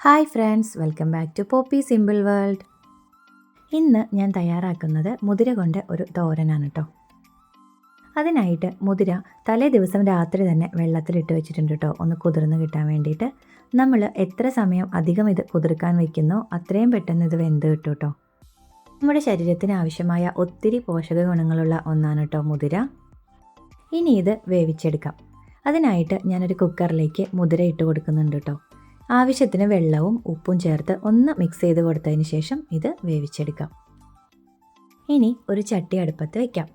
Hi friends welcome back to Poppy simple world. ഇന്ന് ഞാൻ തയ്യാറാക്കുന്നത് മുതിര കൊണ്ട് ഒരു തോരനാണ് കേട്ടോ അതിനായിട്ട് മുതിര തലേ ദിവസം രാത്രി തന്നെ വെള്ളത്തിലിട്ട് വെച്ചിട്ടുണ്ട് കേട്ടോ ഒന്ന് കുതിർന്ന് കിട്ടാൻ വേണ്ടിയിട്ട്. നമ്മൾ എത്ര സമയം അധികം ഇത് കുതിർക്കാൻ വയ്ക്കുന്നോ അത്രയും പെട്ടെന്ന് ഇത് വെന്ത് കിട്ടും കേട്ടോ നമ്മുടെ ശരീരത്തിന് ആവശ്യമായ ഒത്തിരി പോഷക ഗുണങ്ങളുള്ള ഒന്നാണ് കേട്ടോ മുതിര. ഇനി ഇത് വേവിച്ചെടുക്കാം. അതിനായിട്ട് ഞാനൊരു കുക്കറിലേക്ക് മുതിര ഇട്ട് കൊടുക്കുന്നുണ്ട് കേട്ടോ ആവശ്യത്തിന് വെള്ളവും ഉപ്പും ചേർത്ത് ഒന്ന് മിക്സ് ചെയ്ത് കൊടുത്തതിന് ശേഷം ഇത് വേവിച്ചെടുക്കാം. ഇനി ഒരു ചട്ടി അടുപ്പത്ത് വയ്ക്കാം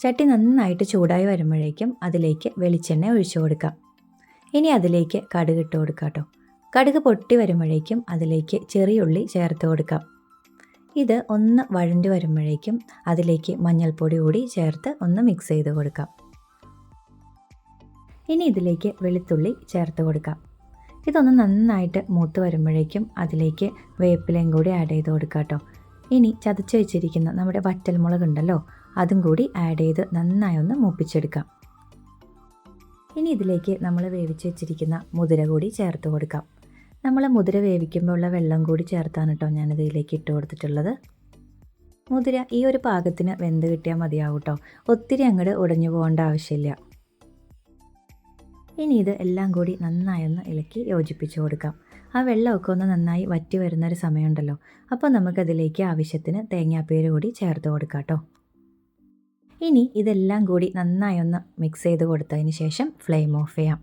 ചട്ടി നന്നായിട്ട് ചൂടായി വരുമ്പോഴേക്കും അതിലേക്ക് വെളിച്ചെണ്ണ ഒഴിച്ചു കൊടുക്കാം. ഇനി അതിലേക്ക് കടുക് ഇട്ട് കൊടുക്കാം കേട്ടോ. കടുക് പൊട്ടി വരുമ്പോഴേക്കും അതിലേക്ക് ചെറിയുള്ളി ചേർത്ത് കൊടുക്കാം. ഇത് ഒന്ന് വഴണ്ടി വരുമ്പോഴേക്കും അതിലേക്ക് മഞ്ഞൾപ്പൊടി കൂടി ചേർത്ത് ഒന്ന് മിക്സ് ചെയ്ത് കൊടുക്കാം. ഇനി ഇതിലേക്ക് വെളുത്തുള്ളി ചേർത്ത് കൊടുക്കാം. ഇതൊന്ന് നന്നായിട്ട് മൂത്ത് വരുമ്പോഴേക്കും അതിലേക്ക് വേപ്പിലയും കൂടി ആഡ് ചെയ്ത് കൊടുക്കാം കേട്ടോ ഇനി ചതച്ച് വെച്ചിരിക്കുന്ന നമ്മുടെ വറ്റൽമുളക് ഉണ്ടല്ലോ അതും കൂടി ആഡ് ചെയ്ത് നന്നായി ഒന്ന് മൂപ്പിച്ചെടുക്കാം. ഇനി ഇതിലേക്ക് നമ്മൾ വേവിച്ച് വെച്ചിരിക്കുന്ന മുതിര കൂടി ചേർത്ത് കൊടുക്കാം. നമ്മൾ മുതിര വേവിക്കുമ്പോൾ ഉള്ള വെള്ളം കൂടി ചേർത്താണ് കേട്ടോ ഞാനിത് ഇതിലേക്ക് ഇട്ട് കൊടുത്തിട്ടുള്ളത്. മുതിര ഈ ഒരു പാകത്തിന് വെന്ത് കിട്ടിയാൽ മതിയാവും കേട്ടോ ഒത്തിരി അങ്ങോട്ട് ഉടഞ്ഞു പോകേണ്ട ആവശ്യമില്ല. ഇനി ഇത് എല്ലാം കൂടി നന്നായൊന്ന് ഇളക്കി യോജിപ്പിച്ച് കൊടുക്കാം. ആ വെള്ളമൊക്കെ ഒന്ന് നന്നായി വറ്റി വരുന്നൊരു സമയമുണ്ടല്ലോ. അപ്പോൾ നമുക്കതിലേക്ക് ആവശ്യത്തിന് തേങ്ങാപ്പേര് കൂടി ചേർത്ത് കൊടുക്കാം കേട്ടോ. ഇനി ഇതെല്ലാം കൂടി നന്നായൊന്ന് മിക്സ് ചെയ്ത് കൊടുത്തതിന് ശേഷം ഫ്ലെയിം ഓഫ് ചെയ്യാം.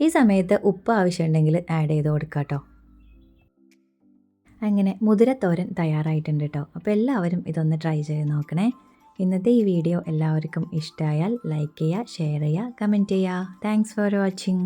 ഈ സമയത്ത് ഉപ്പ് ആവശ്യമുണ്ടെങ്കിൽ ആഡ് ചെയ്ത് കൊടുക്കാം കേട്ടോ. അങ്ങനെ മുതിരത്തോരൻ തയ്യാറായിട്ടുണ്ട് കേട്ടോ. അപ്പോൾ എല്ലാവരും ഇതൊന്ന് ട്രൈ ചെയ്ത് നോക്കണേ. ഇന്നത്തെ ഈ വീഡിയോ എല്ലാവർക്കും ഇഷ്ടമായാൽ ലൈക്ക് ചെയ്യുക ഷെയർ ചെയ്യുക കമന്റ് ചെയ്യുക. Thanks for watching